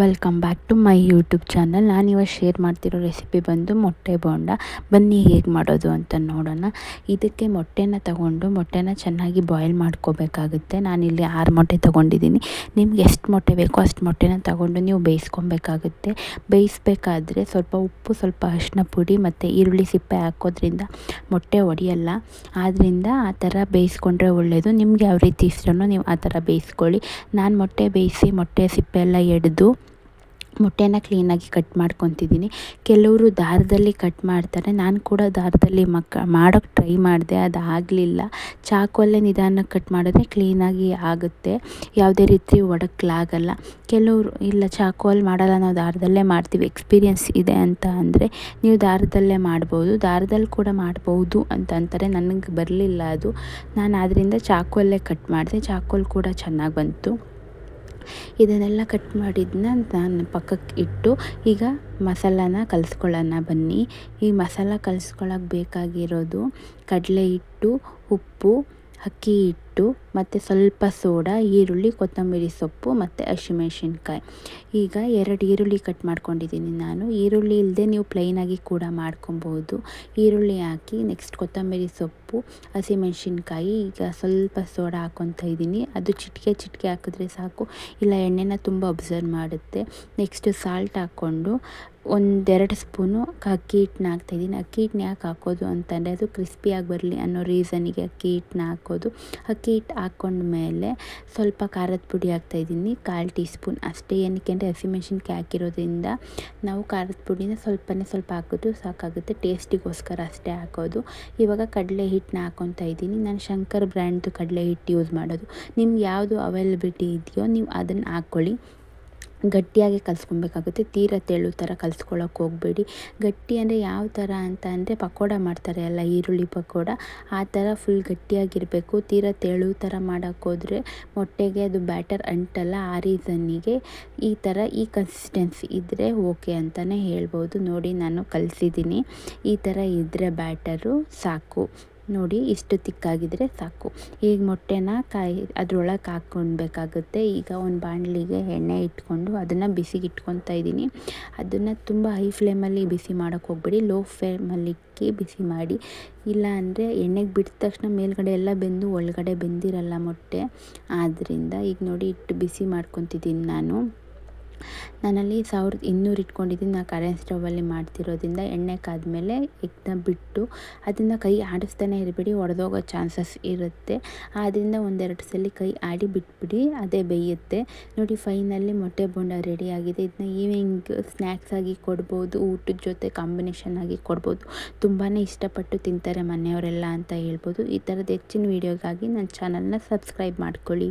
Welcome back to my YouTube channel ನಾನಿವಾಗ share ಮಾಡ್ತಿರೋ recipe ಬಂದು ಮೊಟ್ಟೆ ಬೋಂಡ. ಬನ್ನಿ ಹೇಗೆ ಮಾಡೋದು ಅಂತ ನೋಡೋಣ. ಇದಕ್ಕೆ ಮೊಟ್ಟೆನ ತಗೊಂಡು ಮೊಟ್ಟೆನ ಚೆನ್ನಾಗಿ ಬಾಯ್ಲ್ ಮಾಡ್ಕೋಬೇಕಾಗುತ್ತೆ. ನಾನಿಲ್ಲಿ ಆರು ಮೊಟ್ಟೆ ತೊಗೊಂಡಿದ್ದೀನಿ. ನಿಮ್ಗೆ ಎಷ್ಟು ಮೊಟ್ಟೆ ಬೇಕೋ ಅಷ್ಟು ಮೊಟ್ಟೆನ ತಗೊಂಡು ನೀವು ಬೇಯಿಸ್ಕೊಬೇಕಾಗುತ್ತೆ. ಬೇಯಿಸ್ಬೇಕಾದ್ರೆ ಸ್ವಲ್ಪ ಉಪ್ಪು, ಸ್ವಲ್ಪ ಅರಿಶಿನ ಪುಡಿ ಮತ್ತು ಈರುಳ್ಳಿ ಸಿಪ್ಪೆ ಹಾಕೋದ್ರಿಂದ ಮೊಟ್ಟೆ ಒಡೆಯಲ್ಲ. ಆದ್ದರಿಂದ ಆ ಥರ ಬೇಯಿಸ್ಕೊಂಡ್ರೆ ಒಳ್ಳೆಯದು ನಿಮ್ಗೆ ಯಾವ ರೀತಿ ಇಷ್ಟನೋ ನೀವು ಆ ಥರ ಬೇಯಿಸ್ಕೊಳ್ಳಿ. ನಾನು ಮೊಟ್ಟೆ ಬೇಯಿಸಿ ಮೊಟ್ಟೆ ಸಿಪ್ಪೆ ಎಲ್ಲ ಎಡೆದು ಮೊಟ್ಟೆನ ಕ್ಲೀನಾಗಿ ಕಟ್ ಮಾಡ್ಕೊತಿದ್ದೀನಿ. ಕೆಲವರು ದಾರದಲ್ಲಿ ಕಟ್ ಮಾಡ್ತಾರೆ. ನಾನು ಕೂಡ ದಾರದಲ್ಲಿ ಮಕ್ಕ ಮಾಡೋಕ್ಕೆ ಟ್ರೈ ಮಾಡಿದೆ, ಅದು ಆಗಲಿಲ್ಲ. ಚಾಕುವಲ್ಲೇ ನಿಧಾನಕ್ಕೆ ಕಟ್ ಮಾಡಿದ್ರೆ ಕ್ಲೀನಾಗಿ ಆಗುತ್ತೆ. ಯಾವುದೇ ರೀತಿ ಒಡಕ್ಲಾಗಲ್ಲ. ಕೆಲವರು, ಇಲ್ಲ ಚಾಕುವಲ್ಲಿ ಮಾಡಲ್ಲ, ನಾವು ದಾರದಲ್ಲೇ ಮಾಡ್ತೀವಿ. ಎಕ್ಸ್ಪೀರಿಯೆನ್ಸ್ ಇದೆ ಅಂತ ಅಂದರೆ ನೀವು ದಾರದಲ್ಲೇ ಮಾಡ್ಬೋದು. ದಾರದಲ್ಲಿ ಕೂಡ ಮಾಡ್ಬೋದು ಅಂತ ಅಂತಾರೆ. ನನಗೆ ಬರಲಿಲ್ಲ ಅದು. ನಾನು ಆದ್ದರಿಂದ ಚಾಕುವಲ್ಲೇ ಕಟ್ ಮಾಡಿದೆ. ಚಾಕುವಲ್ಲಿ ಕೂಡ ಚೆನ್ನಾಗಿ ಬಂತು. ಇದನ್ನೆಲ್ಲ ಕಟ್ ಮಾಡಿದ್ದನ್ನ ನಾನು ಪಕ್ಕಕ್ಕೆ ಇಟ್ಟು, ಈಗ ಮಸಾಲಾನ ಕಲಿಸ್ಕೊಳ್ಳೋಣ ಬನ್ನಿ. ಈ ಮಸಾಲ ಕಲಿಸ್ಕೊಳ್ಳೋಕೆ ಬೇಕಾಗಿರೋದು ಕಡಲೆ ಹಿಟ್ಟು, ಉಪ್ಪು, ಅಕ್ಕಿ ಹಿಟ್ಟು. ಮತ್ತು ಸ್ವಲ್ಪ ಸೋಡಾ, ಈರುಳ್ಳಿ, ಕೊತ್ತಂಬರಿ ಸೊಪ್ಪು, ಮತ್ತು ಹಸಿಮೆಣ್ಸಿನ್ಕಾಯಿ. ಈಗ ಎರಡು ಈರುಳ್ಳಿ ಕಟ್ ಮಾಡ್ಕೊಂಡಿದ್ದೀನಿ ನಾನು. ಈರುಳ್ಳಿ ಇಲ್ಲದೆ ನೀವು ಪ್ಲೈನಾಗಿ ಕೂಡ ಮಾಡ್ಕೊಬೋದು. ಈರುಳ್ಳಿ ಹಾಕಿ ನೆಕ್ಸ್ಟ್ ಕೊತ್ತಂಬರಿ ಸೊಪ್ಪು, ಹಸಿಮೆಣ್ಸಿನ್ಕಾಯಿ, ಈಗ ಸ್ವಲ್ಪ ಸೋಡಾ ಹಾಕ್ಕೊತಾ ಇದ್ದೀನಿ. ಅದು ಚಿಟಿಕೆ ಚಿಟಿಕೆ ಹಾಕಿದ್ರೆ ಸಾಕು. ಇಲ್ಲ, ಎಣ್ಣೆನ ತುಂಬ ಅಬ್ಸರ್ವ್ ಮಾಡುತ್ತೆ. ನೆಕ್ಸ್ಟ್ ಸಾಲ್ಟ್ ಹಾಕ್ಕೊಂಡು ಒಂದೆರಡು ಸ್ಪೂನು ಅಕ್ಕಿ ಹಿಟ್ಟನ್ನ ಹಾಕ್ತಾಯಿದ್ದೀನಿ ಅಕ್ಕಿ ಹಿಟ್ಟನ್ನ ಯಾಕೆ ಹಾಕೋದು ಅಂತಂದರೆ ಅದು ಕ್ರಿಸ್ಪಿಯಾಗಿ ಬರಲಿ ಅನ್ನೋ ರೀಸನಿಗೆ ಅಕ್ಕಿ ಹಿಟ್ಟನ್ನ ಹಾಕೋದು. ಅಕ್ಕಿ ಹಿಟ್ಟು ಹಾಕ್ಕೊಂಡ್ಮೇಲೆ ಸ್ವಲ್ಪ ಖಾರದ ಪುಡಿ ಹಾಕ್ತಾಯಿದ್ದೀನಿ ಕಾಲು ಟೀ ಸ್ಪೂನ್ ಅಷ್ಟೇ. ಏನಕ್ಕೆ ಅಂದರೆ ಹಸಿಮೆಣ್ಸಿನ್ಕಾಯಿ ಹಾಕಿರೋದ್ರಿಂದ ನಾವು ಖಾರದ ಪುಡಿನ ಸ್ವಲ್ಪನೇ ಸ್ವಲ್ಪ ಹಾಕಿದ್ರು ಸಾಕಾಗುತ್ತೆ. ಟೇಸ್ಟಿಗೋಸ್ಕರ ಅಷ್ಟೇ ಹಾಕೋದು. ಇವಾಗ ಕಡಲೆ ಹಿಟ್ಟನ್ನ ಹಾಕ್ಕೊತಾ ಇದ್ದೀನಿ. ನಾನು ಶಂಕರ್ ಬ್ರ್ಯಾಂಡ್ದು ಕಡಲೆ ಹಿಟ್ಟು ಯೂಸ್ ಮಾಡೋದು. ನಿಮ್ಗೆ ಯಾವುದು ಅವೈಲಬಿಲಿಟಿ ಇದೆಯೋ ನೀವು ಅದನ್ನು ಹಾಕ್ಕೊಳ್ಳಿ. ಗಟ್ಟಿಯಾಗಿ ಕಲಿಸ್ಕೊಬೇಕಾಗುತ್ತೆ. ತೀರ ತೆಳು ಥರ ಕಲಿಸ್ಕೊಳ್ಳೋಕೆ ಹೋಗಬೇಡಿ. ಗಟ್ಟಿ ಅಂದರೆ ಯಾವ ಥರ ಅಂತ ಅಂದರೆ ಪಕೋಡ ಮಾಡ್ತಾರೆ ಅಲ್ಲ, ಈರುಳ್ಳಿ ಪಕೋಡ. ಆ ಥರ ಫುಲ್ ಗಟ್ಟಿಯಾಗಿರಬೇಕು. ತೀರ ತೆಳು ಥರ ಮಾಡೋಕ್ಕೋದ್ರೆ ಮೊಟ್ಟೆಗೆ ಅದು ಬ್ಯಾಟರ್ ಅಂಟಲ್ಲ, ಆ ರೀಸನ್ನಿಗೆ ಈ ಥರ ಈ ಕನ್ಸಿಸ್ಟೆನ್ಸಿ ಇದ್ದರೆ ಓಕೆ ಅಂತಲೇ ಹೇಳ್ಬೋದು. ನೋಡಿ ನಾನು ಕಲಿಸಿದ್ದೀನಿ. ಈ ಥರ ಇದ್ದರೆ ಬ್ಯಾಟರು ಸಾಕು. ನೋಡಿ ಇಷ್ಟು ತಿಕ್ಕಾಗಿದ್ದರೆ ಸಾಕು. ಈಗ ಮೊಟ್ಟೆನ ಕಾಯಿ, ಅದ್ರೊಳಗೆ ಹಾಕ್ಕೊಳ್ಬೇಕಾಗುತ್ತೆ. ಈಗ ಒಂದು ಬಾಣಲಿಗೆ ಎಣ್ಣೆ ಇಟ್ಕೊಂಡು ಅದನ್ನು ಬಿಸಿಗೆ ಇಟ್ಕೊತಾ ಇದ್ದೀನಿ. ಅದನ್ನು ತುಂಬ ಹೈ ಫ್ಲೇಮಲ್ಲಿ ಬಿಸಿ ಮಾಡೋಕ್ಕೆ ಹೋಗ್ಬೇಡಿ. ಲೋ ಫ್ಲೇಮಲ್ಲಿ ಇಕ್ಕಿ ಬಿಸಿ ಮಾಡಿ. ಇಲ್ಲ ಅಂದರೆ ಎಣ್ಣೆಗೆ ಬಿಟ್ಟ ತಕ್ಷಣ ಮೇಲ್ಗಡೆ ಎಲ್ಲ ಬೆಂದು ಒಳಗಡೆ ಬೆಂದಿರಲ್ಲ ಮೊಟ್ಟೆ. ಆದ್ದರಿಂದ ಈಗ ನೋಡಿ ಇಟ್ಟು ಬಿಸಿ ಮಾಡ್ಕೊತಿದ್ದೀನಿ ನಾನು. ನಾನಲ್ಲಿ ಸಾವಿರದ ಇನ್ನೂರು ಇಟ್ಕೊಂಡಿದ್ದೀನಿ. ನಾನು ಕರೆಂಟ್ ಸ್ಟವಲ್ಲಿ ಮಾಡ್ತಿರೋದ್ರಿಂದ ಎಣ್ಣೆ ಕಾದ್ಮೇಲೆ ಎಗ್ನ ಬಿಟ್ಟು ಅದನ್ನು ಕೈ ಆಡಿಸ್ತಾನೆ ಇರಬೇಡಿ, ಒಡೆದೋಗೋ ಚಾನ್ಸಸ್ ಇರುತ್ತೆ. ಆದ್ದರಿಂದ ಒಂದೆರಡು ಸಲ ಕೈ ಆಡಿ ಬಿಟ್ಬಿಡಿ, ಅದೇ ಬೇಯುತ್ತೆ. ನೋಡಿ ಫೈನಲ್ಲಿ ಮೊಟ್ಟೆ ಬೋಂಡ ರೆಡಿ ಆಗಿದೆ. ಇದನ್ನ ಈವ್ನಿಂಗ್ ಸ್ನ್ಯಾಕ್ಸ್ ಆಗಿ ಕೊಡ್ಬೋದು, ಊಟದ ಜೊತೆ ಕಾಂಬಿನೇಷನ್ ಆಗಿ ಕೊಡ್ಬೋದು. ತುಂಬಾ ಇಷ್ಟಪಟ್ಟು ತಿಂತಾರೆ ಮನೆಯವರೆಲ್ಲ ಅಂತ ಹೇಳ್ಬೋದು. ಈ ಥರದ ಹೆಚ್ಚಿನ ವೀಡಿಯೋಗಾಗಿ ನನ್ನ ಚಾನಲ್ನ ಸಬ್ಸ್ಕ್ರೈಬ್ ಮಾಡ್ಕೊಳ್ಳಿ.